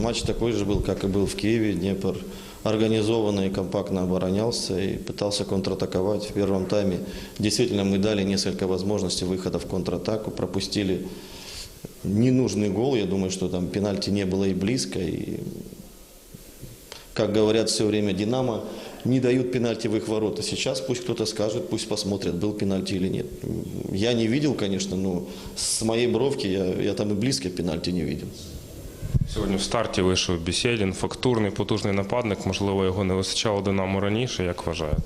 Матч такой же был, как и был в Киеве. Днепр организованно и компактно оборонялся и пытался контратаковать. В первом тайме действительно мы дали несколько возможностей выхода в контратаку, пропустили ненужный гол. Я думаю, что там пенальти не было и близко. И, как говорят все время, «Динамо» не дают пенальти в их ворота. Сейчас пусть кто-то скажет, пусть посмотрят, был пенальти или нет. Я не видел, конечно, но с моей бровки я, я там и близко пенальти не видел. Сьогодні в старті вийшов Бісєдін, фактурний, потужний нападник. Можливо, його не вистачало Динамо раніше, як вважаєте?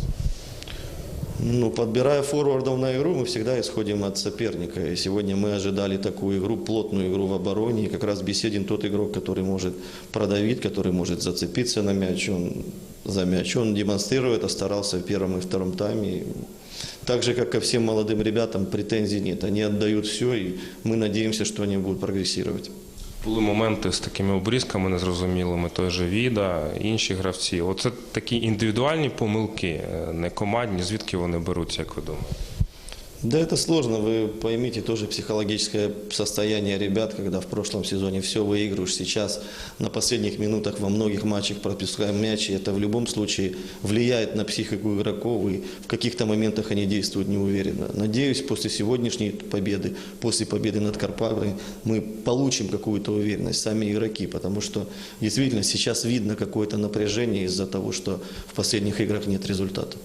Ну, подбирая форвардов на игру, мы всегда исходим от соперника. И сегодня мы ожидали такую игру, плотную игру в обороне. И как раз Беседин тот игрок, который может продавить, который может зацепиться на мяч. Он за мяч. Он демонстрирует, а старался в первом и втором тайме. И Так же, как ко всем молодым ребятам, претензий нет. Они отдают все, и мы надеемся, что они будут прогрессировать. Були моменти з такими обрізками незрозумілими, той же Віда, інші гравці. Оце такі індивідуальні помилки, е, не командні. Звідки вони беруться, як ви думаєте? Да, это сложно. Вы поймите тоже психологическое состояние ребят, когда в прошлом сезоне все выигрываешь. Сейчас на последних минутах во многих матчах пропускаем мяч. И это в любом случае влияет на психику игроков. И в каких-то моментах они действуют неуверенно. Надеюсь, после сегодняшней победы, после победы над Карпавой, мы получим какую-то уверенность, сами игроки. Потому что действительно сейчас видно какое-то напряжение из-за того, что в последних играх нет результата.